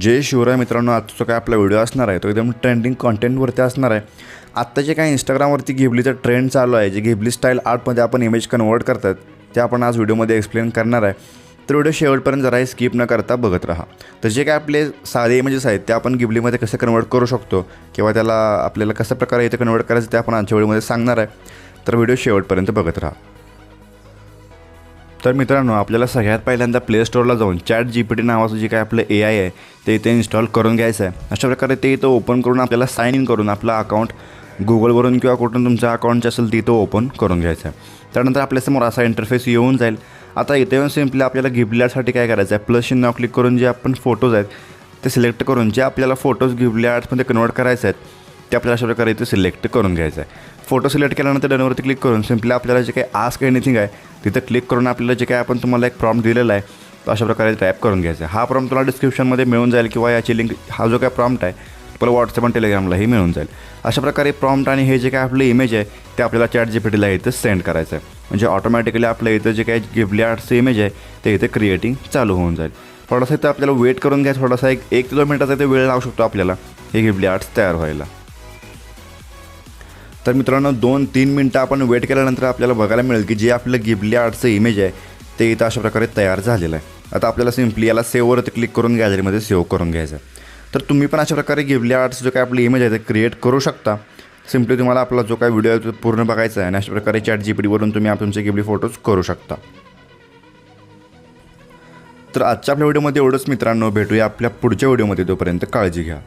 जय शिवराय मित्रांनो आजचा काय आपला व्हिडिओ असणार आहे तो एकदम ट्रेंडिंग कॉन्टेंटवरती असणार आहे. आत्ताचे काय इंस्टाग्रामवरती घिबलीचं ट्रेंड चालू आहे जे घिबली स्टाईल आर्टमध्ये आपण इमेज कन्वर्ट करतात ते आपण आज व्हिडिओमध्ये एक्सप्लेन करणार आहे. तर व्हिडिओ शेवटपर्यंत जराही स्किप न करता बघत राहा. तर जे काय आपले साधे इमेजेस आहेत ते आपण गिबलीमध्ये कसं कन्वर्ट करू शकतो किंवा त्याला आपल्याला कशा प्रकारे इथे कन्वर्ट करायचं ते आपण आजच्या व्हिडिओमध्ये सांगणार आहे. तर व्हिडिओ शेवटपर्यंत बघत राहा. तर मित्रांनो आपल्याला सगळ्यात पहिल्यांदा प्ले स्टोअरला जाऊन चॅट जी पी टी नावाचं जे काय आपलं ए आय आहे ते इथे इन्स्टॉल करून घ्यायचं आहे. अशा प्रकारे ते इथं ओपन करून आपल्याला साईन इन करून आपलं अकाउंट गुगलवरून किंवा कुठून तुमचं अकाउंट जे असेल ते इथं ओपन करून घ्यायचं आहे. त्यानंतर आपल्यासमोर असा इंटरफेस येऊन जाईल. आता इथे येऊन सिम्पली आपल्याला गिबल्यासाठी काय करायचं आहे प्लस चिन्ह क्लिक करून जे आपण फोटोज आहेत ते सिलेक्ट करून जे आपल्याला फोटोज गिबली आर्ट्समध्ये कन्वर्ट करायचे आहेत ते आपल्याला अशा प्रकारे इथे सिलेक्ट करून घ्यायचं आहे फोटो सिलेक्ट केल्यानंतर डनवरती क्लिक करून सिम्पली आपल्याला जे काही आस्क एनिथिंग आहे तिथं क्लिक करून आपल्याला जे काही आपण तुम्हाला एक प्रॉम्प्ट दिलेला आहे तो अशा प्रकारे टाईप करून घ्यायचा आहे. हा प्रॉम्प्ट तुम्हाला डिस्क्रिप्शनमध्ये मिळून जाईल किंवा याची लिंक हा जो काय प्रॉम्प्ट आहे तुम्हाला व्हॉट्सअप आणि टेलिग्रामलाही मिळून जाईल. अशा प्रकारे प्रॉम्प्ट आणि हे जे काय आपलं इमेज आहे ते आपल्याला चॅट जी पी टीला इथं सेंड करायचं आहे म्हणजे ऑटोमॅटिकली आपलं इथं जे काही गिबली आर्टचं इमेज आहे ते इथे क्रिएटिंग चालू होऊन जाईल. थोडासा इथं आपल्याला वेट करून घ्या थोडासा एक एक ते इथे वेळ लावू शकतो आपल्याला हे गिबली आर्ट्स तयार व्हायला. तर मित्रांनो दोन तीन मिनटं आपण वेट केल्यानंतर आपल्याला बघायला मिळेल की जे आपलं गिबली आर्टचं इमेज आहे ते इथं अशा प्रकारे तयार झालेलं आहे. आता आपल्याला सिम्पली याला सेववरती क्लिक करून गॅलरीमध्ये सेव्ह करून घ्यायचं आहे. तर तुम्ही पण अशा प्रकारे गिबली आर्ट्स जो काय आपली इमेज आहे ते क्रिएट करू शकता. सिम्पली तुम्हाला आपला जो काय व्हिडिओ आहे तो पूर्ण बघायचा आहे आणि अशा प्रकारे चॅट जी पीडीवरून तुम्ही तुमचे गिबली फोटोज करू शकता. तर आजच्या आपल्या व्हिडिओमध्ये एवढंच मित्रांनो. भेटूया आपल्या पुढच्या व्हिडिओमध्ये तोपर्यंत काळजी घ्या.